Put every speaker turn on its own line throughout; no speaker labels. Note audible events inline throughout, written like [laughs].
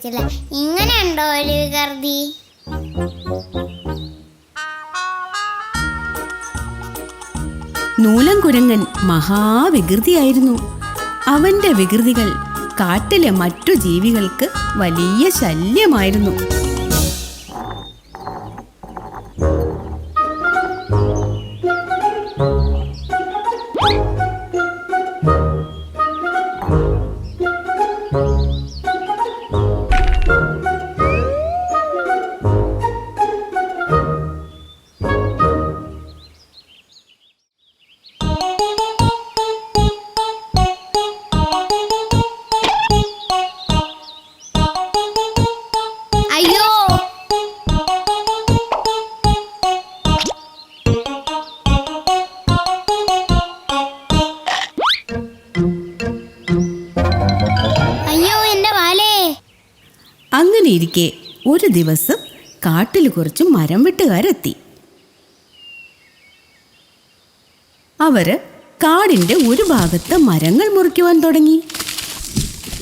സമ്മതിച്ചില്ല ഇങ്ങനെയുണ്ടോ ഒരു കർദി?
നൂലം കുരങ്ങൻ മഹാവികൃതിയായിരുന്നു. അവന്റെ വികൃതികൾ കാട്ടിലെ മറ്റു ജീവികൾക്ക് വലിയ ശല്യമായിരുന്നു. കുറച്ച് മരം വെട്ടുകാരെത്തി. അവർ കാടിന്റെ ഒരു ഭാഗത്ത് മരങ്ങൾ മുറിക്കുവാൻ തുടങ്ങി.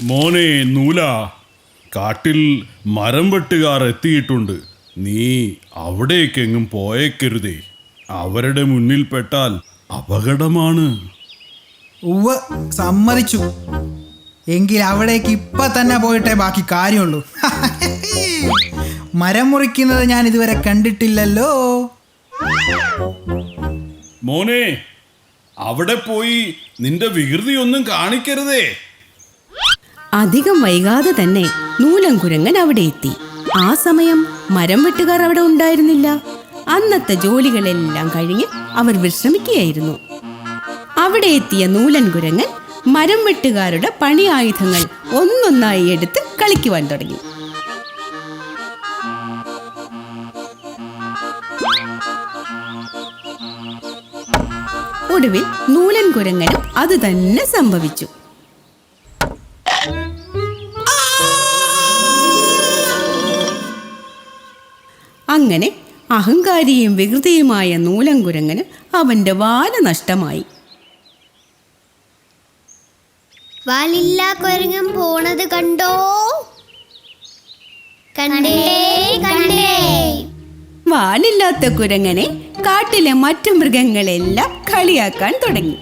മോനെ നൂല കാട്ടിൽ മരം വെട്ടുകാർ എത്തിയിട്ടുണ്ട്. നീ അവിടേക്കെങ്ങും പോയേക്കരുതേ. അവരുടെ മുന്നിൽ പെട്ടാൽ അപകടമാണ്.
ഉവ്വ് സമ്മതിച്ചു. എങ്കിൽ അവിടേക്ക് ഇപ്പൊ തന്നെ പോയിട്ടേ ബാക്കി കാര്യമുള്ളൂ. [laughs] മരം മുറിക്കുന്നത് ഞാൻ ഇതുവരെ കണ്ടിട്ടില്ലല്ലോ.
മോനെ അവിടെ പോയി നിന്റെ വികൃതി ഒന്നും കാണിക്കരുതേ.
അധികം വൈകാതെ തന്നെ നൂലംകുരങ്ങൻ അവിടെ എത്തി. ആ സമയം മരം വെട്ടുകാർ അവിടെ ഉണ്ടായിരുന്നില്ല. അന്നത്തെ ജോലികളെല്ലാം കഴിഞ്ഞ് അവർ വിശ്രമിക്കുകയായിരുന്നു. അവിടെ എത്തിയ നൂലൻ കുരങ്ങൻ മരം വെട്ടുകാരുടെ പണി ആയുധങ്ങൾ ഒന്നൊന്നായി എടുത്ത് കളിക്കുവാൻ തുടങ്ങി. ഒടുവിൽ നൂലൻ കുരങ്ങനും അത് തന്നെ സംഭവിച്ചു. അങ്ങനെ അഹങ്കാരിയും വികൃതിയുമായ നൂലൻ നൂലങ്കുരങ്ങന് അവന്റെ വാല നഷ്ടമായി.
വാലില്ലാ കുരങ്ങൻ പോണത് കണ്ടോ? കണ്ടേ കണ്ടേ.
വാലില്ലാത്ത കുരങ്ങനെ കാട്ടിലെ മറ്റു മൃഗങ്ങളെല്ലാം കളിയാക്കാൻ തുടങ്ങി.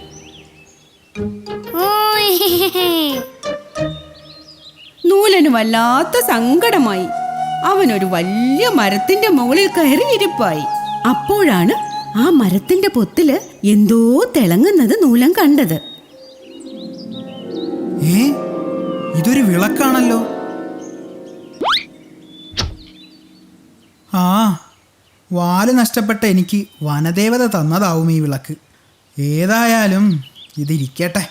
നൂലന് വല്ലാത്ത സങ്കടമായി. അവനൊരു വലിയ മരത്തിന്റെ മുകളിൽ കയറി ഇരിപ്പായി. അപ്പോഴാണ് ആ മരത്തിന്റെ പൊത്തിൽ എന്തോ തിളങ്ങുന്നത് നൂലൻ കണ്ടത്.
ഏ? ഇതൊരു വിളക്കാണല്ലോ. ആ വാൽ നഷ്ടപ്പെട്ട എനിക്ക് വനദേവത തന്നതാവും ഈ വിളക്ക്. ഏതായാലും ഇതിരിക്കട്ടെ.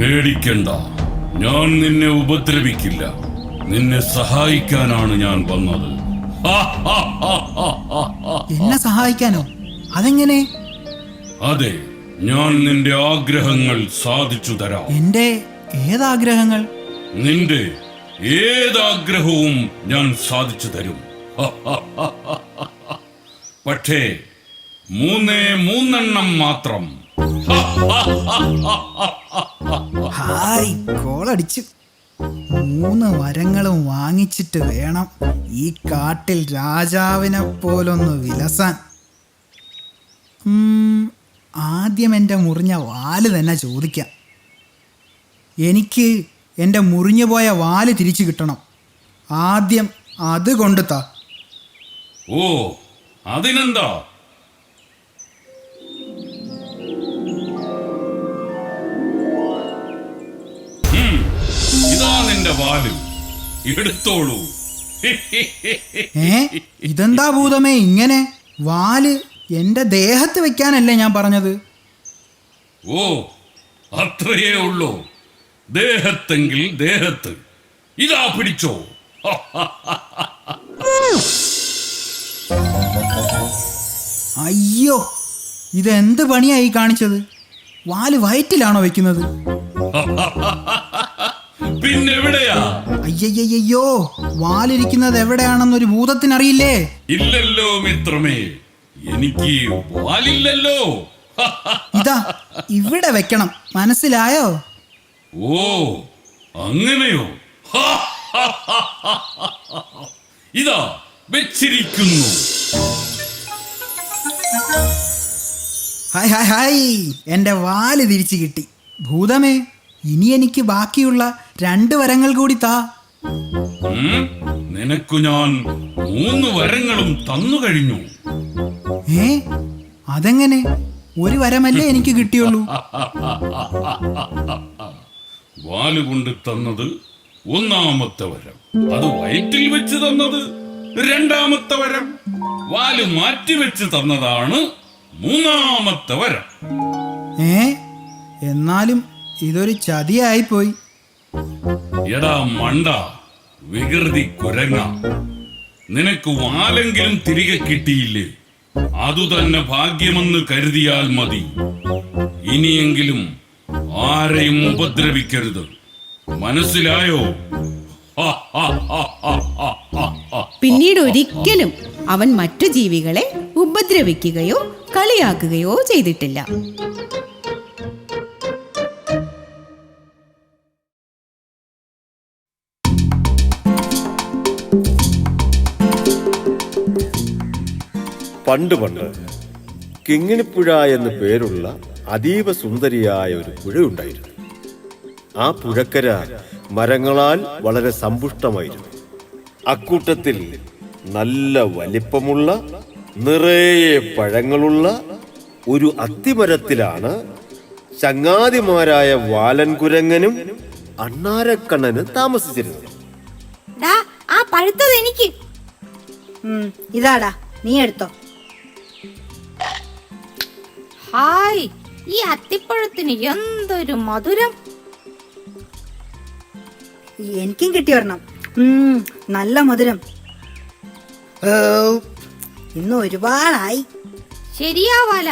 പേടിക്കണ്ട. ഞാൻ നിന്നെ ഉപദ്രവിക്കില്ല. നിന്നെ സഹായിക്കാനാണ് ഞാൻ വന്നത്.
എന്നെ സഹായിക്കാനോ? അതെങ്ങനെ?
അതെ. ഞാൻ നിന്റെ ആഗ്രഹങ്ങൾ സാധിച്ചു തരാം
എന്റെ ഏതാഗ്രഹങ്ങൾ
നിന്റെ ഏതാഗ്രഹവും ഞാൻ സാധിച്ചു തരും പക്ഷേ മൂന്നേ മൂന്നെണ്ണം മാത്രം
ഹായ് കോളടിച്ചു മൂന്ന് വരങ്ങളും വാങ്ങിച്ചിട്ട് വേണം ഈ കാട്ടിൽ രാജാവിനെ പോലൊന്ന് വിലസാൻ ആദ്യം എന്റെ മുറിഞ്ഞ വാൽ തന്നെ ചോദിക്കാം. എനിക്ക് എന്റെ മുറിഞ്ഞു പോയ വാൽ തിരിച്ചു കിട്ടണം. ആദ്യം അത് കൊണ്ടു താ.
ഓ അതിനെന്താ? ഉം, ഇതാ നിന്റെ വാൽ. എടുത്തോളൂ.
ഏ ഇതെന്താ ഭൂതമേ ഇങ്ങനെ? വാൽ എന്റെ ദേഹത്ത് വെക്കാനല്ലേ ഞാൻ പറഞ്ഞത്?
ഓ അത്രയേ ഉള്ളൂ. ദേഹത്തെങ്കിൽ ദേഹത്ത്. ഇതാ പിടിച്ചോ. [laughs]
അയ്യോ ഇതെന്ത് പണിയായി കാണിച്ചത്? വാൽ വയറ്റിലാണോ വെക്കുന്നത്? [laughs]
പിന്നെ എവിടെയാ
അയ്യയ്യയ്യോ വാലിരിക്കുന്നത് എവിടെയാണെന്നൊരു ഭൂതത്തിനറിയില്ലേ?
ഇല്ലല്ലോ മിത്രമേ. എനിക്ക് വാലില്ലല്ലോ
ഇതാ ഇവിടെ വെക്കണം. മനസ്സിലായോ?
ഓ അങ്ങനെയോ? ഇതാ വെച്ചിരിക്കുന്നു.
Hi hi hi. എന്റെ വാൽ തിരിച്ചു കിട്ടി. ഭൂതമേ ഇനി എനിക്ക് ബാക്കിയുള്ള രണ്ട് വരങ്ങൾ കൂടി താ?
നിനക്കു ഞാൻ മൂന്ന് വരങ്ങളും തന്നു കഴിഞ്ഞു.
ഏ? അതെങ്ങനെ? ഒരു വരമല്ലേ എനിക്ക് കിട്ടിയുള്ളൂ.
വാലുകൊണ്ട് തന്നത് ഒന്നാമത്തെ വരം. അത് വയറ്റിൽ വെച്ച് തന്നത് രണ്ടാമത്തെ വരം. വാൽ മാറ്റി വെച്ച് തന്നതാണ് മൂന്നാമത്തെ വരം.
ഏ? എന്നാലും ഇതൊരു ചതിയായിപ്പോയി.
എടാ മണ്ട വികൃതി കുരങ്ങ. നിനക്ക് വാലെങ്കിലും തിരികെ കിട്ടിയില്ലേ? അതുതന്നെ ഭാഗ്യമെന്ന് കരുതിയാൽ മതി. ഇനിയെങ്കിലും ആരെയും ഉപദ്രവിക്കരുത്. മനസ്സിലായോ.
പിന്നീട് ഒരിക്കലും അവൻ മറ്റു ജീവികളെ ഉപദ്രവിക്കുകയോ കളിയാക്കുകയോ ചെയ്തിട്ടില്ല.
പണ്ട് പണ്ട് കിങ്ങിണിപ്പുഴ എന്ന് പേരുള്ള അതീവ സുന്ദരിയായ ഒരു പുഴയുണ്ടായിരുന്നു ആ പുഴക്കര മരങ്ങളാൽ വളരെ സമ്പുഷ്ടമായിരുന്നു. അക്കൂട്ടത്തിൽ നല്ല വലിപ്പമുള്ള നിറയെ പഴങ്ങളുള്ള ഒരു അത്തിമരത്തിലാണ് ചങ്ങാതിമാരായ വാലൻകുരങ്ങനും അണ്ണാരക്കണ്ണനും താമസിച്ചിരുന്നത്.
ആ പഴുത്തത് എനിക്ക്.
ഇതാടാ നീ എടുത്തോ.
ഹായ് ഈ അത്തിപ്പഴത്തിന് എന്തൊരു മധുരം?
എനിക്കും കിട്ടി വരണം നല്ല മധുരം. ഇന്ന് ഒരുപാടായി.
ശരിയാവാല.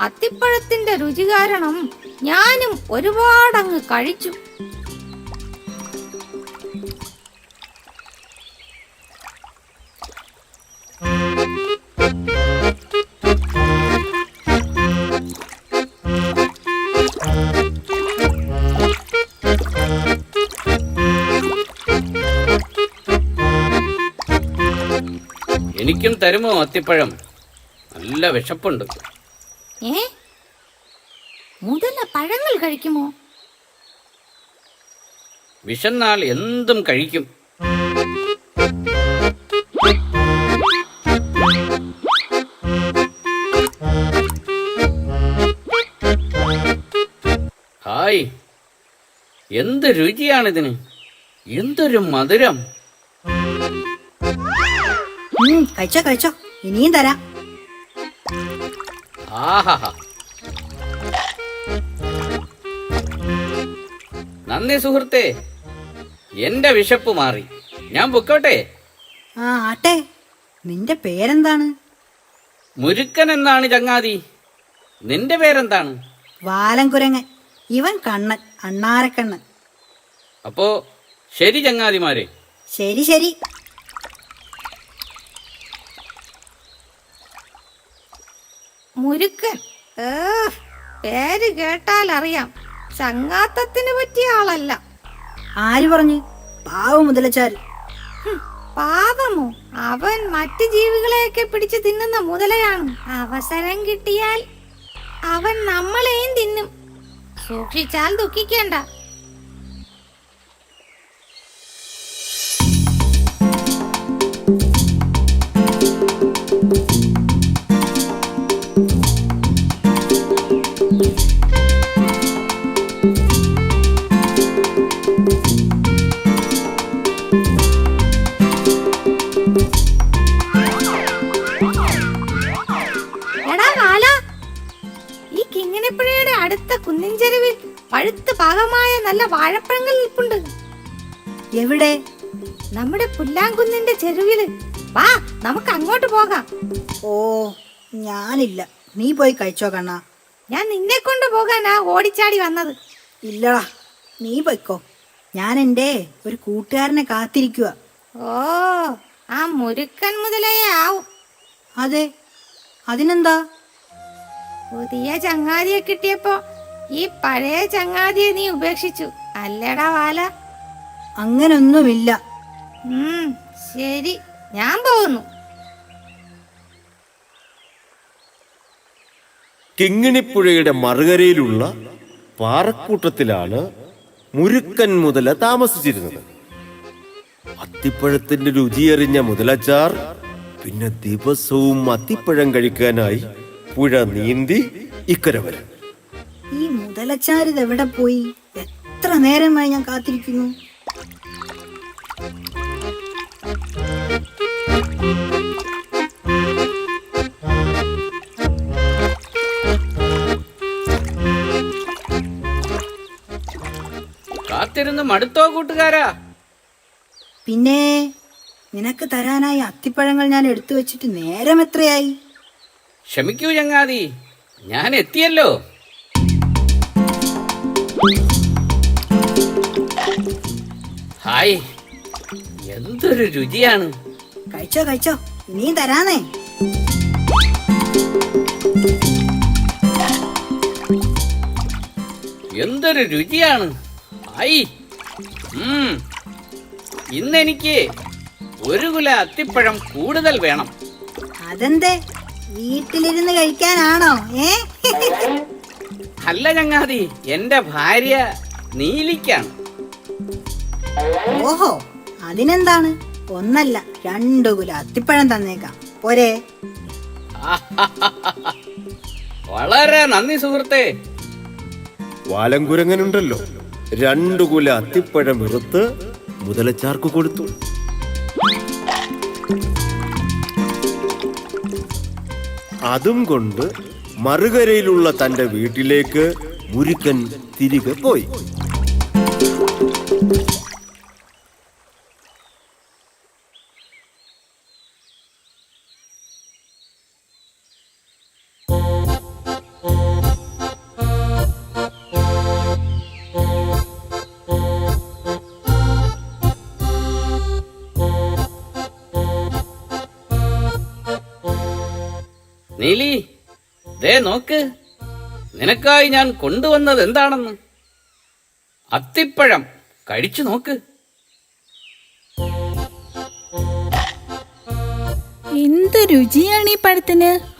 അത്തിപ്പഴത്തിന്റെ രുചി കാരണം ഞാനും ഒരുപാടങ്ങ് കഴിച്ചു.
എനിക്കും തരുമോ അത്തിപ്പഴം? നല്ല വിശപ്പുണ്ട്.
ഏ? മുതല പഴങ്ങൾ കഴിക്കുമോ?
വിശന്നാൽ എന്തും കഴിക്കും. ഹായ്. എന്ത് രുചിയാണിതിന്? എന്തൊരു മധുരം.
കഴിച്ചോ കഴിച്ചോ. ഇനിയും തരാം.
നന്ദി സുഹൃത്തേ. എന്റെ വിശപ്പ് മാറി. ഞാൻ പൊക്കോട്ടെ?
ആ ആട്ടെ. നിന്റെ പേരെന്താണ്?
മുരുക്കൻ എന്നാണ് ചങ്ങാതി. നിന്റെ പേരെന്താണ്?
വാലൻകുരങ്ങൻ ഇവൻ കണ്ണൻ അണ്ണാരക്കണ്ണൻ.
അപ്പോ ശരി ചങ്ങാതിമാരെ.
ശരി ശരി.
മുരുക്കൻ ഏ പേര് കേട്ടാൽ അറിയാം. ചങ്ങാത്തത്തിന് പറ്റിയ ആളല്ല.
ആര് പറഞ്ഞു? പാവം മുതലച്ചാൽ
പാവമോ? അവൻ മറ്റു ജീവികളെയൊക്കെ പിടിച്ചു തിന്നുന്ന മുതലയാണ്. അവസരം കിട്ടിയാൽ അവൻ നമ്മളെയും തിന്നും. സൂക്ഷിച്ചാൽ ദുഃഖിക്കേണ്ട. പഴുത്ത് പാകമായ നല്ല വാഴപ്പഴങ്ങൾ നിൽപ്പുണ്ട്.
എവിടെ?
നമ്മുടെ പുല്ലാങ്കുന്നിന്റെ ചെരുവിൽ. വാ നമുക്ക് അങ്ങോട്ട് പോകാം.
ഓ ഞാനില്ല. നീ പോയി കഴിച്ചോ കണ്ണ.
ഞാൻ നിന്നെ കൊണ്ട് പോകാനാ ഓടിച്ചാടി വന്നത്.
ഇല്ലടാ നീ പൊയ്ക്കോ. ഞാൻ എന്റെ ഒരു കൂട്ടുകാരനെ കാത്തിരിക്കുക
ഓ ആ മുരുക്കൻ മുതലേ ആവും.
അതെ അതിനെന്താ?
പുതിയ ചങ്ങാതിയെ കിട്ടിയപ്പോ ഈ പഴയ ചങ്ങാതിയെ നീ ഉപേക്ഷിച്ചു. അല്ലടാ വാല.
അങ്ങനൊന്നുമില്ല.
ശരി. ഞാൻ പോകുന്നു.
കിങ്ങിണിപ്പുഴയുടെ മറുകരയിലുള്ള പാറക്കൂട്ടത്തിലാണ് മുരുക്കൻ മുതല താമസിച്ചിരുന്നത്. അത്തിപ്പഴത്തിന്റെ രുചിയെറിഞ്ഞ മുതലച്ചാർ പിന്നെ ദിവസവും അത്തിപ്പഴം കഴിക്കാനായി പുഴ നീന്തി ഇക്കര വരും
ഈ എവിടെ പോയി? എത്ര നേരമായി ഞാൻ കാത്തിരിക്കുന്നു?
കാത്തിരുന്ന് മടുത്തോ കൂട്ടുകാരാ?
പിന്നെ നിനക്ക് തരാനായി അത്തിപ്പഴങ്ങൾ ഞാൻ എടുത്തു വെച്ചിട്ട് നേരം എത്രയായി?
ക്ഷമിക്കൂ ചങ്ങാതി ഞാൻ എത്തിയല്ലോ. ഹായ്. എന്തൊരു രുചിയാണ്.
കഴിച്ചോ കഴിച്ചോ. നീ തരാനേ
എന്തൊരു രുചിയാണ്. ഹായ്. ഇന്ന് ഇന്നെനിക്ക് ഒരു കുല അത്തിപ്പഴം കൂടുതൽ വേണം.
അതെന്തേ? വീട്ടിലിരുന്ന് കഴിക്കാനാണോ? ഏ?
അല്ല ചങ്ങാതി എന്റെ ഭാര്യ നീലിക്കാണ്.
ഓഹോ അതിനെന്താണ്? ഒന്നല്ല രണ്ടു കുല അത്തിപ്പഴം തന്നേക്കാം. പോരെ. [laughs]
വളരെ നന്ദി സുഹൃത്തെ.
വാലങ്കുരങ്ങനുണ്ടല്ലോ. രണ്ടു കുല അത്തിപ്പഴം ഇറുത്ത് മുതലച്ചാർക്ക് കൊടുത്തു. അതും കൊണ്ട് മറുകരയിലുള്ള തന്റെ വീട്ടിലേക്ക് മുരുക്കൻ തിരികെ പോയി.
നീലി ദേ നോക്ക്. നിനക്കായി ഞാൻ കൊണ്ടുവന്നത് എന്താണെന്ന്? അത്തിപ്പഴം. കഴിച്ചു നോക്ക്.
എന്ത് രുചിയാണ് ഈ പഴത്തിന്?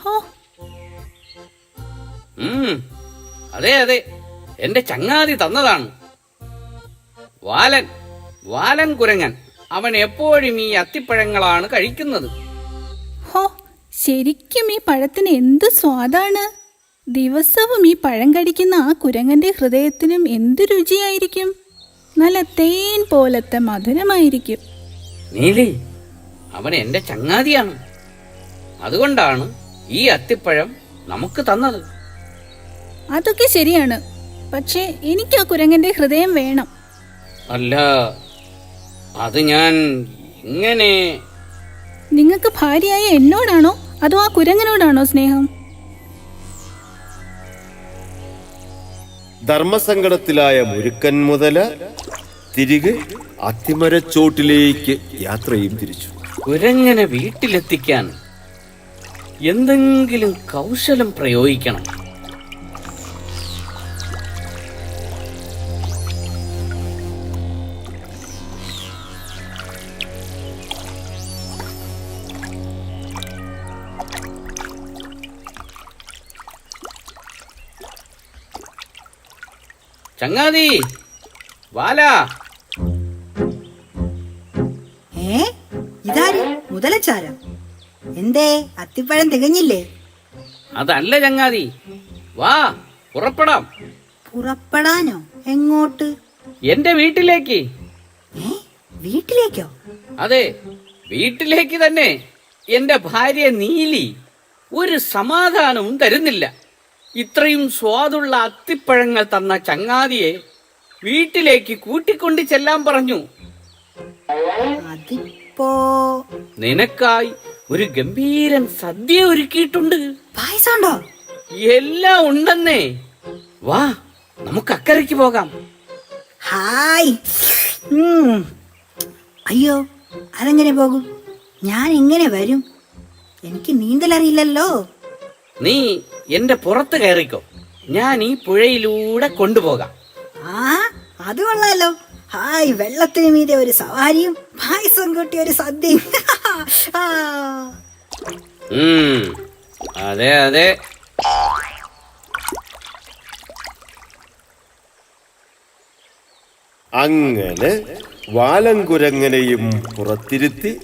അതെ അതെ. എന്റെ ചങ്ങാതി തന്നതാണ്. വാലൻ. വാലൻ കുരങ്ങൻ അവൻ എപ്പോഴും ഈ അത്തിപ്പഴങ്ങളാണ് കഴിക്കുന്നത്.
ഹോ. ശരിക്കും ഈ പഴത്തിന് എന്ത് സ്വാദാണ്? ദിവസവും ഈ പഴം കടിക്കുന്ന ആ കുരങ്ങന്റെ ഹൃദയത്തിനും എന്ത് രുചിയായിരിക്കും? നല്ല തേൻ പോലത്തെ മധുരമായിരിക്കും.
നീലി അവൻ എന്റെ ചങ്ങാതിയാണ്. അതുകൊണ്ടാണ് ഈ അത്തിപ്പഴം നമുക്ക് തന്നത്.
അതൊക്കെ ശരിയാണ്. പക്ഷേ എനിക്ക് ആ കുരങ്ങന്റെ ഹൃദയം വേണം.
അല്ല അത് ഞാൻ ഇങ്ങനെ
നിങ്ങൾക്ക് ഭാര്യയായ എന്നോടാണോ? അതോ ആ കുരങ്ങനോടാണോ സ്നേഹം?
ധർമ്മസങ്കടത്തിലായ മുരുക്കൻ മുതല തിരികെ അത്തിമരച്ചോട്ടിലേക്ക് യാത്രയും തിരിച്ചു.
കുരങ്ങനെ വീട്ടിലെത്തിക്കാൻ എന്തെങ്കിലും കൗശലം പ്രയോഗിക്കണം. ചങ്ങാതി വാല.
ഏ? ഇതാര്? മുതലച്ചാര? എന്തേ? അത്തിപ്പഴം തികഞ്ഞില്ലേ?
അതല്ല ചങ്ങാതി. വാ പുറപ്പെടാം.
പുറപ്പെടാനോ? എങ്ങോട്ട്?
എന്റെ വീട്ടിലേക്ക്.
വീട്ടിലേക്കോ?
അതെ വീട്ടിലേക്ക് തന്നെ. എന്റെ ഭാര്യ നീലി ഒരു സമാധാനവും തരുന്നില്ല. ഇത്രയും സ്വാദുള്ള അത്തിപ്പഴങ്ങൾ തന്ന ചങ്ങാതിയെ വീട്ടിലേക്ക് കൂട്ടിക്കൊണ്ടു ചെല്ലാൻ പറഞ്ഞു.
അതിപ്പോ
നിനക്കായി ഒരു ഗംഭീരൻ സദ്യ ഒരുക്കിയിട്ടുണ്ട്.
പായസമുണ്ടോ?
എല്ലാം ഉണ്ടെന്നേ. വാ നമുക്ക് അക്കരയ്ക്ക് പോകാം.
ഹായ്. അയ്യോ അതെങ്ങനെ പോകും? ഞാൻ എങ്ങനെ വരും. എനിക്ക് നീന്തലറിയില്ലല്ലോ.
നീ എന്റെ പുറത്ത് കയറിക്കോ. ഞാൻ ഈ പുഴയിലൂടെ കൊണ്ടുപോകാം.
ആ അത് കൊള്ളാലോ. ഹായ് വെള്ളത്തിന് മീതെ ഒരു സവാരിയും പായസം കൂട്ടി ഒരു സദ്യയും. [laughs] ആ.
ഉം, അതെ അതെ.
അങ്ങനെ വാലങ്കുരങ്ങനെയും പുറത്തിരുത്തി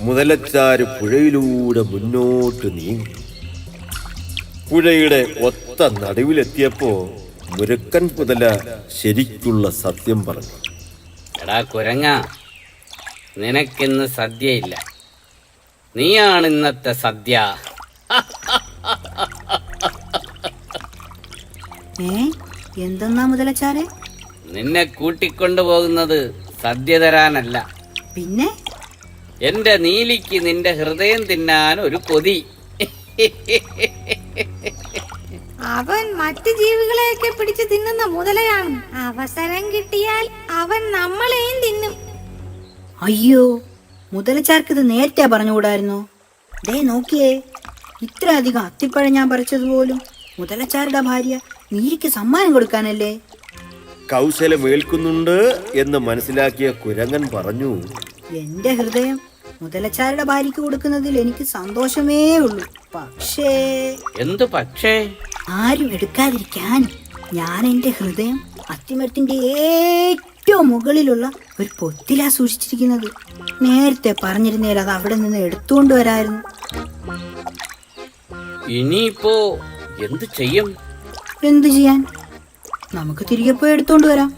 മുതലച്ചാർ പുഴയിലൂടെ മുന്നോട്ട് നീങ്ങി. പുഴയുടെ ഒത്ത നടുവിലെത്തിയപ്പോ മുരുക്കൻ പുതല ശരിക്കുള്ള സത്യം പറഞ്ഞു.
എടാ കുരങ്ങ നിനക്കിന്ന് സദ്യയില്ല. നീയാണ് ഇന്നത്തെ സദ്യ.
ഏ എന്തെന്നാ മുതലച്ചാരെ?
നിന്നെ കൂട്ടിക്കൊണ്ടുപോകുന്നത് സദ്യ തരാനല്ല.
പിന്നെ?
എന്റെ നീലിക്ക് നിന്റെ ഹൃദയം തിന്നാൻ ഒരു കൊതി.
അവൻ മറ്റു ജീവികളെയൊക്കെ പിടിച്ചു തിന്നുന്ന മുതലയാണ്. അവസരം കിട്ടിയാൽ അവൻ നമ്മളെയും തിന്നും.
അയ്യോ മുതലച്ചാർക്ക് ഇത് നേരത്തെ പറഞ്ഞുകൂടായിരുന്നു? ദേ നോക്കിയേ ഇത്ര അധികം അത്തിപ്പഴം ഞാൻ പറിച്ചതുപോലും മുതലച്ചാരുടെ ഭാര്യ നീരിക്ക് സമ്മാനം കൊടുക്കാനല്ലേ?
കൗശലമേൽക്കുന്നുണ്ട് എന്ന് മനസ്സിലാക്കിയ കുരങ്ങൻ പറഞ്ഞു.
എന്റെ ഹൃദയം മുതലച്ചാരുടെ ഭാര്യക്ക് കൊടുക്കുന്നതിൽ എനിക്ക് സന്തോഷമേ ഉള്ളൂ. പക്ഷേ
എന്ത് പക്ഷേ?
ആരും എടുക്കാതിരിക്കാൻ ഞാൻ എന്റെ ഹൃദയം അത്തിമരത്തിന്റെ ഏറ്റവും മുകളിലുള്ള ഒരു പൊത്തിലാ സൂക്ഷിച്ചിരിക്കുന്നത്. നേരത്തെ പറഞ്ഞിരുന്നേൽ അത് അവിടെ നിന്ന് എടുത്തുകൊണ്ട് വരായിരുന്നു.
ഇനിയിപ്പോ എന്തു ചെയ്യും?
എന്തു ചെയ്യാൻ? നമുക്ക് തിരികെ പോയി എടുത്തോണ്ട് വരാം.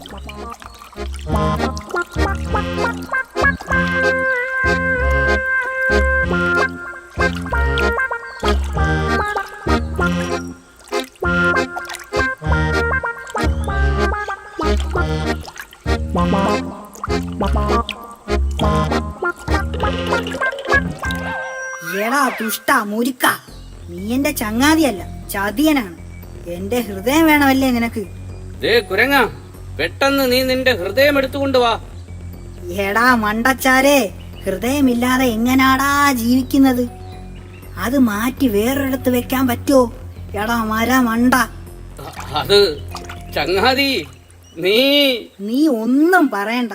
ചങ്ങാതിയല്ല ചതിയനാണ്. എന്റെ ഹൃദയം വേണമല്ലേ നിനക്ക്?
കുരങ്ങ പെട്ടെന്ന് നീ നിന്റെ ഹൃദയം എടുത്തുകൊണ്ട് വാ.
എടാ മണ്ടച്ചാരെ ഹൃദയമില്ലാതെ എങ്ങനാടാ ജീവിക്കുന്നത്? അത് മാറ്റി വേറൊരിടത്ത് വെക്കാൻ പറ്റോ? എടാ മര മണ്ട.
അത് ചങ്ങാതി നീ
നീ ഒന്നും പറയണ്ട.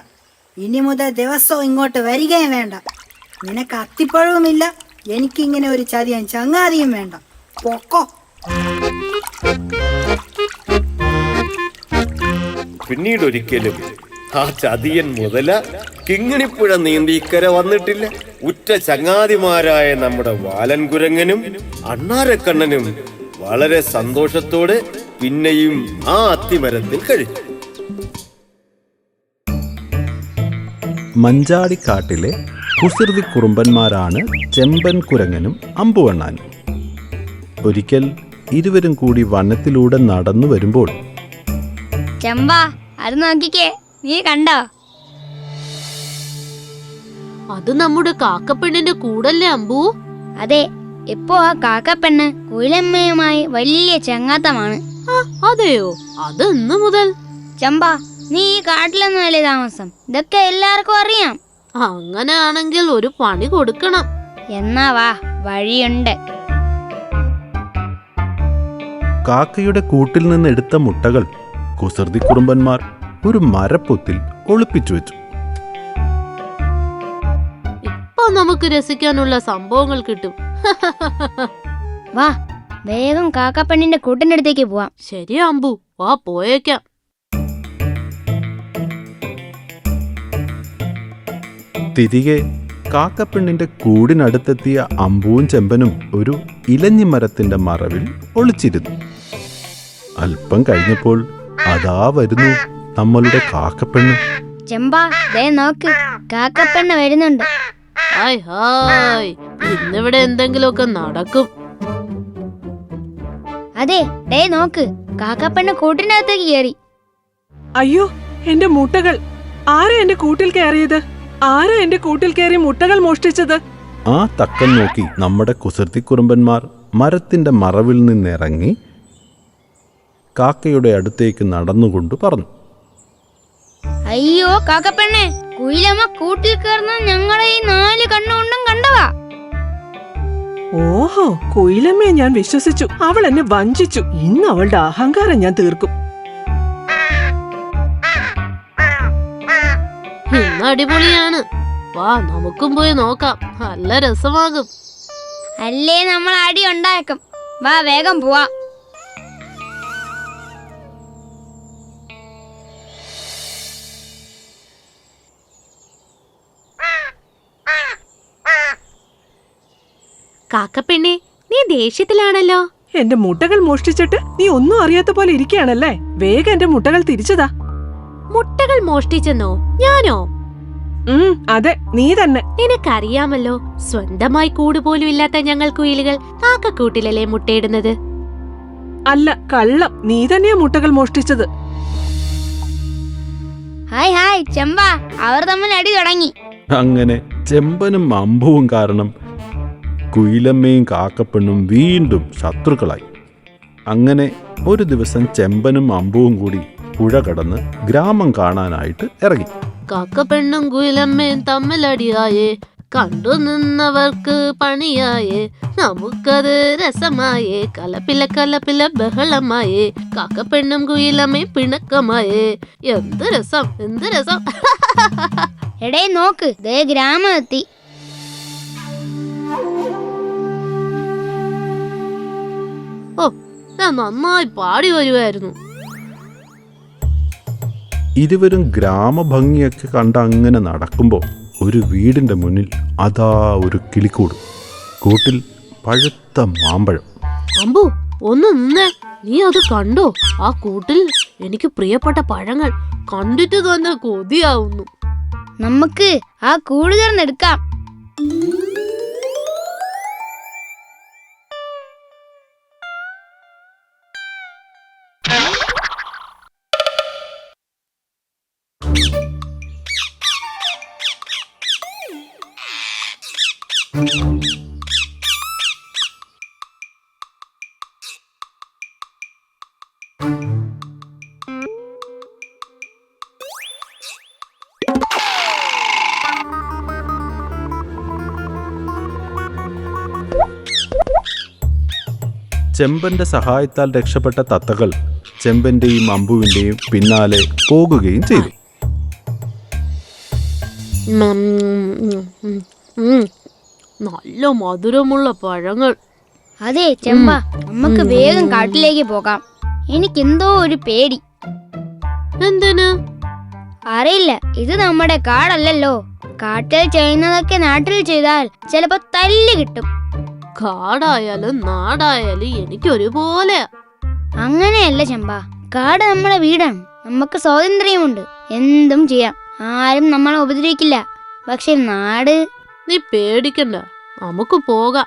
ഇനി മുതൽ ദിവസവും ഇങ്ങോട്ട് വരികയും വേണ്ട. നിനക്ക് അത്തിപ്പഴവുമില്ല എനിക്കിങ്ങനെ ഒരു ചതിയൻ ചങ്ങാതിയും വേണ്ട. പൊക്കോ.
പിന്നീട് ഒരിക്കലും ആ ചതിയൻ മുതല കിങ്ങിണിപ്പുഴ നീന്തി ഇക്കര വന്നിട്ടില്ല. ഉറ്റ ചങ്ങാതിമാരായ നമ്മുടെ വാലൻകുരങ്ങനും അണ്ണാരക്കണ്ണനും വളരെ സന്തോഷത്തോടെ പിന്നെയും ആ അത്തിമരത്തിൽ കഴിച്ചു
മഞ്ചാടിക്കാട്ടിലെ കുസൃതി കുറുമ്പന്മാരാണ് ചെമ്പൻ കുരങ്ങനും അമ്പുവണ്ണാനും. ഒരിക്കൽ ഇരുവരും കൂടി വനത്തിലൂടെ നടന്നു വരുമ്പോൾ
ചെമ്പാ അത് നോക്കിക്കേ. നീ കണ്ടോ?
അത് നമ്മുടെ കാക്കപ്പെണ്ണിന്റെ കൂടല്ലേ അമ്പു?
അതെ ഇപ്പോ ആ കാക്കപ്പെണ്ണ് കുയിലമ്മയുമായി വലിയ ചങ്ങാത്തമാണ്.
ആ, അതെയോ? അത് ഇന്ന് മുതൽ.
ചമ്പാ നീ ഈ കാട്ടിലൊന്നും അല്ലേ താമസം? ഇതൊക്കെ എല്ലാവർക്കും അറിയാം.
അങ്ങനെയാണെങ്കിൽ ഒരു പണി കൊടുക്കണം.
എന്നാ വാ വഴിയുണ്ട്.
കാക്കയുടെ കൂട്ടിൽ നിന്ന് എടുത്ത മുട്ടകൾ കുസൃതി കുറുമ്പന്മാർ ഒരു മരപ്പൊത്തിൽ ഒളിപ്പിച്ചു വെച്ചു.
ഇപ്പൊ നമുക്ക് രസിക്കാനുള്ള സംഭവങ്ങൾ കിട്ടും.
വാ വേഗം കാക്കപ്പെണ്ണിന്റെ കൂട്ടിന്റെ അടുത്തേക്ക് പോവാം.
ശരി അമ്പു. വാ പോയേക്കാം.
തിരികെ കാക്കപ്പെണ്ണിന്റെ കൂടിനടുത്തെത്തിയ അമ്പുവും ചെമ്പനും ഒരു ഇലഞ്ഞിമരത്തിന്റെ മറവിൽ ഒളിച്ചിരുന്നു. അല്പം കഴിഞ്ഞപ്പോൾ അതാ വരുന്നു നമ്മളുടെ കാക്കപ്പെണ്ണ്.
ചെമ്പാ ദേ നോക്ക് കാക്കപ്പെണ്ണ് വരുന്നുണ്ട്.
Hi hi. ഇന്നിവിടെ എന്തെങ്കിലുമൊക്കെ നടക്കും.
അതെ ദേ നോക്ക് കാക്കപ്പെണ്ണ് കൂട്ടിനകത്തേക്ക് കയറി.
അയ്യോ എന്റെ മുട്ടകൾ. ആരാ എന്റെ കൂട്ടിൽ കയറിയത്? ആരാ എന്റെ കൂട്ടിൽ കയറി മുട്ടകൾ മോഷ്ടിച്ചത്?
ആ തക്കം നോക്കി നമ്മുടെ കുസൃതി കുറുമ്പന്മാർ മരത്തിന്റെ മറവിൽ നിന്നിറങ്ങി കാക്കയുടെ അടുത്തേക്ക് നടന്നുകൊണ്ട് പറഞ്ഞു.
അയ്യോ കാക്കപ്പെണ്ണേ കുയിലമ്മ കൂട്ടിൽ കയറുന്ന ഞങ്ങളെ ഈ നാല് കണ്ണുകൊണ്ടും കണ്ടവാ
ഓഹോ കുയിലമ്മയെ ഞാൻ വിശ്വസിച്ചു. അവൾ എന്നെ വഞ്ചിച്ചു. ഇന്ന് അവളുടെ അഹങ്കാരം ഞാൻ തീർക്കും.
ഇന്ന് അടിപൊളിയാണ്. വാ നമുക്കും പോയി നോക്കാം. നല്ല രസമാകും.
അല്ലേ നമ്മൾ അടി ഉണ്ടാക്കും. വാ വേഗം പോവാ.
കാക്കപ്പെണ്ണെ നീ ദേഷ്യത്തിലാണല്ലോ.
എന്റെ മുട്ടകൾ മോഷ്ടിച്ചിട്ട് നീ ഒന്നും അറിയാത്ത പോലെ ഇരിക്കുകയാണല്ലേ? വേഗം എന്റെ മുട്ടകൾ തിരിച്ചതാ.
മുട്ടകൾ മോഷ്ടിച്ചെന്നോ? ഞാനോ?
അതെ നീ തന്നെ.
നിനക്കറിയാമല്ലോ സ്വന്തമായി കൂട് പോലും ഇല്ലാത്ത ഞങ്ങൾ കുയിലുകൾ കാക്കക്കൂട്ടിലല്ലേ മുട്ടയിടുന്നത്?
അല്ല കള്ളം. നീ തന്നെയാ മുട്ടകൾ മോഷ്ടിച്ചത്.
Hi hi ചെമ്പ. അവർ തമ്മിൽ അടി തുടങ്ങി.
അങ്ങനെ ചെമ്പനും അമ്പുവും കാരണം കുയിലമ്മയും കാക്കപ്പെണ്ണും വീണ്ടും ശത്രുക്കളായി. അങ്ങനെ ഒരു ദിവസം ചെമ്പനും അമ്പുവും കൂടി പുഴ കടന്ന് ഗ്രാമം കാണാനായിട്ട് ഇറങ്ങി.
കാക്കപ്പെണ്ണും കുയിലമ്മയും തമ്മിലടിയായേ കണ്ടു നിന്നവർക്ക് പണിയായേ നമുക്കത് രസമായേ കലപ്പില കലപ്പില ബഹളമായേ കാക്കപ്പെണ്ണും കുയിലമ്മയും പിണക്കമായേ. എന്ത് രസം എന്ത് രസം.
എടേ നോക്ക് ദേ ഗ്രാമം എത്തി.
ഓ ഞാൻ നന്നായി പാടി വരുമായിരുന്നു
ഇരുവരും ഗ്രാമഭംഗിയൊക്കെ കണ്ട് അങ്ങനെ നടക്കുമ്പോൾ ഒരു വീടിന്റെ മുന്നിൽ അതാ ഒരു കിളിക്കൂട്. കൂട്ടിൽ പഴുത്ത മാമ്പഴം.
അമ്പു ഒന്ന് നിന്നേ. നീ അത് കണ്ടോ? ആ കൂട്ടിൽ എനിക്ക് പ്രിയപ്പെട്ട പഴങ്ങൾ കണ്ടിട്ട് തന്നെ കൊതിയാവുന്നു.
നമുക്ക് ആ കൂട് ചേർന്നെടുക്കാം
ചെമ്പന്റെ സഹായത്താൽ രക്ഷപ്പെട്ട തത്തകൾ ചെമ്പന്റെയും അമ്പുവിന്റെയും പിന്നാലെ പോകുകയും ചെയ്തു.
നല്ല മധുരമുള്ള പഴങ്ങൾ.
അതെ ചെമ്പ. നമുക്ക് വേഗം കാട്ടിലേക്ക് പോകാം. എനിക്കെന്തോ ഒരു പേടി.
എന്തിന്?
അറിയില്ല. ഇത് നമ്മുടെ കാടല്ലല്ലോ. കാട്ടിൽ ചെയ്യുന്നതൊക്കെ നാട്ടിൽ ചെയ്താൽ ചിലപ്പോ തല്ല് കിട്ടും.
കാടായാലും നാടായാലും എനിക്ക് ഒരുപോലെ
അങ്ങനെയല്ല ചെമ്പ. കാട് നമ്മളെ വീടാണ്. നമുക്ക് സ്വാതന്ത്ര്യമുണ്ട്. എന്തും ചെയ്യാം. ആരും നമ്മളെ ഉപദ്രവിക്കില്ല. പക്ഷെ നാട്
നീ പേടിക്കണ്ട. നമുക്ക് പോകാം.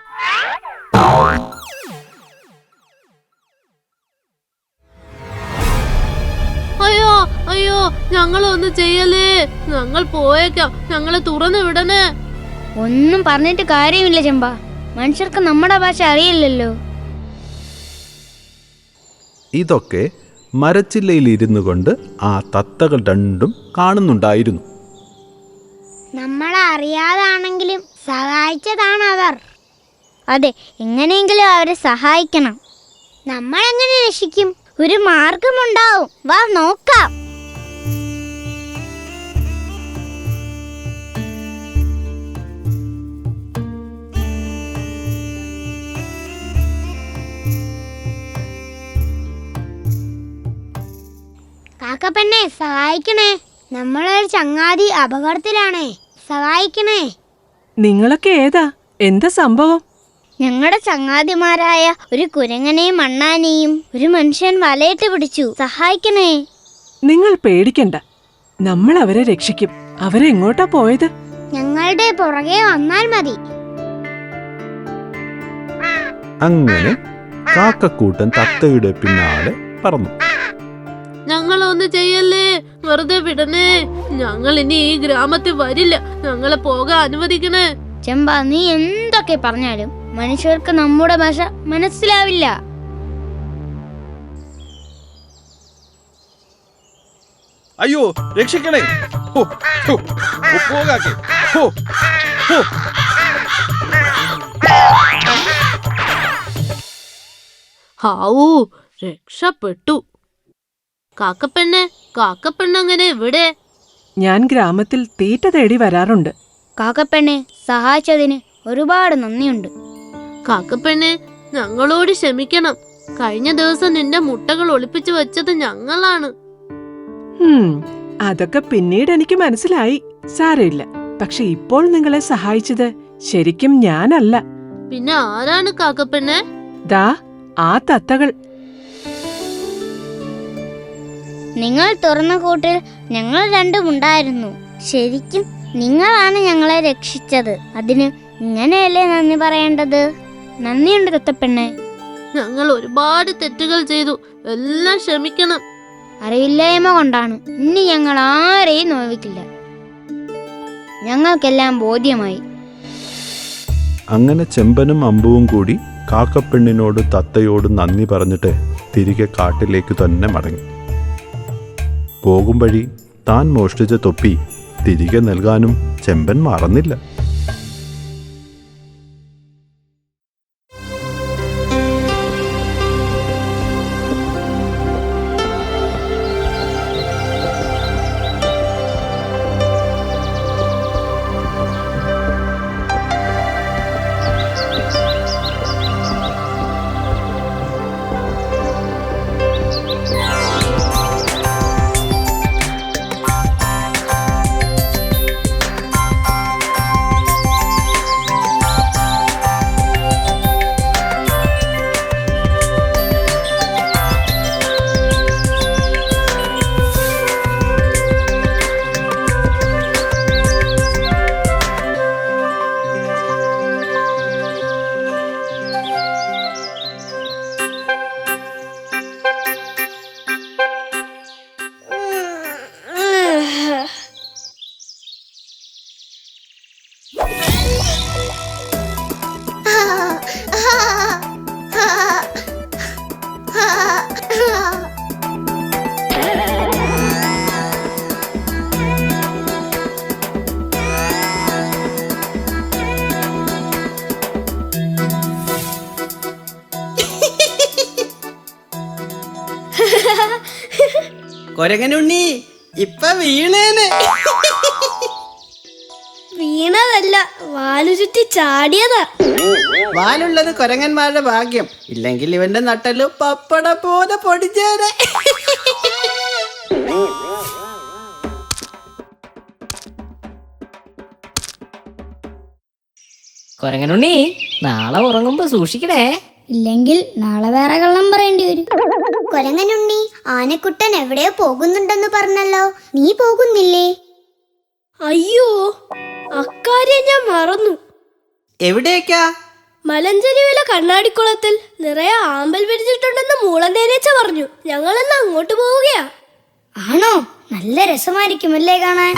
അയ്യോ അയ്യോ ഞങ്ങൾ ഒന്ന് ചെയ്യലേ ഞങ്ങൾ പോയേക്കാം. ഞങ്ങളെ തുറന്നു വിടണേ.
ഒന്നും പറഞ്ഞിട്ട് കാര്യമില്ല ചെമ്പ. മനുഷ്യർക്ക് നമ്മുടെ ഭാഷ അറിയില്ലല്ലോ.
ഇതൊക്കെ മരച്ചില്ലയിൽ ഇരുന്നു കൊണ്ട് ആ തത്തകൾ രണ്ടും കാണുന്നുണ്ടായിരുന്നു.
നമ്മളെ അറിയാതാണെങ്കിലും സഹായിച്ചതാണ് അവർ അതെ എങ്ങനെയെങ്കിലും അവരെ സഹായിക്കണം. നമ്മൾ എങ്ങനെ രക്ഷിക്കും? ഒരു മാർഗമുണ്ടാവും. വാ നോക്കാം. കാക്കപ്പെണ്ണെ സഹായിക്കണേ. നമ്മളൊരു ചങ്ങാതി അപകടത്തിലാണേ. സഹായിക്കണേ.
നിങ്ങളൊക്കെ ഏതാ? എന്താ സംഭവം?
ഞങ്ങളുടെ ചങ്ങാതിമാരായ ഒരു കുരങ്ങനെയും മണ്ണാനെയും ഒരു മനുഷ്യൻ വലയിട്ട് പിടിച്ചു. സഹായിക്കണേ.
നിങ്ങൾ പേടിക്കണ്ട. നമ്മൾ അവരെ രക്ഷിക്കും അവരെങ്ങോട്ടാ പോയത്?
ഞങ്ങളുടെ പുറകെ വന്നാൽ മതി.
അങ്ങനെ കാക്കക്കൂട്ടൻ തത്തയുടെ പിന്നാലെ പറന്നു.
ഞങ്ങളൊന്ന് ചെയ്യല്ലേ? വെറുതെ വിടണേ. ഞങ്ങൾ ഇനി ഈ ഗ്രാമത്തിൽ വരില്ല. ഞങ്ങളെ പോകാൻ അനുവദിക്കണേ.
ചെമ്പ നീ എന്തൊക്കെ പറഞ്ഞാലും മനുഷ്യർക്ക് നമ്മുടെ ഭാഷ മനസ്സിലാവില്ല.
അയ്യോ രക്ഷിക്കണേ. പോകാക്കെ.
ഹാവൂ രക്ഷപ്പെട്ടു. കാക്കപ്പെണ്ണെ കാക്കപ്പെണ്ണങ്ങനെ എവിടെ?
ഞാൻ ഗ്രാമത്തിൽ തീറ്റ തേടി വരാറുണ്ട്.
കാക്കപ്പെണ്ണെ സഹായിച്ചതിന് ഒരുപാട് നന്ദിയുണ്ട്.
കാക്കപ്പെണ്ണെ ഞങ്ങളോട് ക്ഷമിക്കണം. കഴിഞ്ഞ ദിവസം നിന്റെ മുട്ടകൾ ഒളിപ്പിച്ചു വെച്ചത് ഞങ്ങളാണ്.
ഹും, അതൊക്കെ പിന്നീട് എനിക്ക് മനസ്സിലായി. സാരമില്ല. പക്ഷെ ഇപ്പോൾ നിങ്ങളെ സഹായിച്ചത് ശരിക്കും ഞാനല്ല.
പിന്നെ ആരാണ് കാക്കപ്പെണ്ണെ?
ദാ ആ തത്തകൾ.
നിങ്ങൾ തുറന്ന കൂട്ടിൽ ഞങ്ങൾ രണ്ടും ഉണ്ടായിരുന്നു. ശരിക്കും നിങ്ങളാണ് ഞങ്ങളെ രക്ഷിച്ചത്. അതിന് ഇങ്ങനെയല്ലേ നന്ദി പറയേണ്ടത്? നന്ദിയുണ്ട് തത്തപ്പെണ്ണെ
ഞങ്ങൾ ഒരുപാട് തെറ്റുകൾ ചെയ്തു. എല്ലാം ക്ഷമിക്കണം.
അറിയില്ലായ്മ കൊണ്ടാണ് ഇനി ഞങ്ങൾ ആരെയും നോവിക്കില്ല. ഞങ്ങൾക്കെല്ലാം ബോധ്യമായി.
അങ്ങനെ ചെമ്പനും അമ്പുവും കൂടി കാക്കപ്പെണ്ണിനോട് തത്തയോട് നന്ദി പറഞ്ഞിട്ട് തിരികെ കാട്ടിലേക്ക് തന്നെ മടങ്ങി. പോകും വഴി താൻ മോഷ്ടിച്ച തൊപ്പി തിരികെ നൽകാനും ചെമ്പൻ മറന്നില്ല. [laughs]
കൊരങ്ങനുണ്ണി ഇപ്പൊ വീണേന്. [laughs]
വീണതല്ല വാലു ചുറ്റി ചാടിയതാ.
വാലുള്ളത് കൊരങ്ങന്മാരുടെ ഭാഗ്യം. ഇല്ലെങ്കിൽ ഇവന്റെ നട്ടൽ പപ്പട പോലെ പൊടിച്ചേരെ
കൊരങ്ങനുണ്ണി നാളെ ഉറങ്ങുമ്പോ സൂക്ഷിക്കണേ.
ഇല്ലെങ്കിൽ നാളെ വേറെ കള്ളം പറയേണ്ടി വരും.
കൊരങ്ങനുണ്ണി ആനക്കുട്ടൻ എവിടെയോ പോകുന്നുണ്ടെന്ന് പറഞ്ഞല്ലോ. നീ പോകുന്നില്ലേ? അയ്യോ അക്കാര്യം ഞാൻ മറന്നു.
എവിടേക്കാ?
മലഞ്ചെരുവിലെ കണ്ണാടിക്കുളത്തിൽ നിറയെ ആമ്പൽ വിരിച്ചിട്ടുണ്ടെന്ന് മൂളന്തേനേച്ച പറഞ്ഞു. ഞങ്ങളെന്ന് അങ്ങോട്ട് പോവുകയാ? ആണോ? നല്ല രസമായിരിക്കും അല്ലേ കാണാൻ?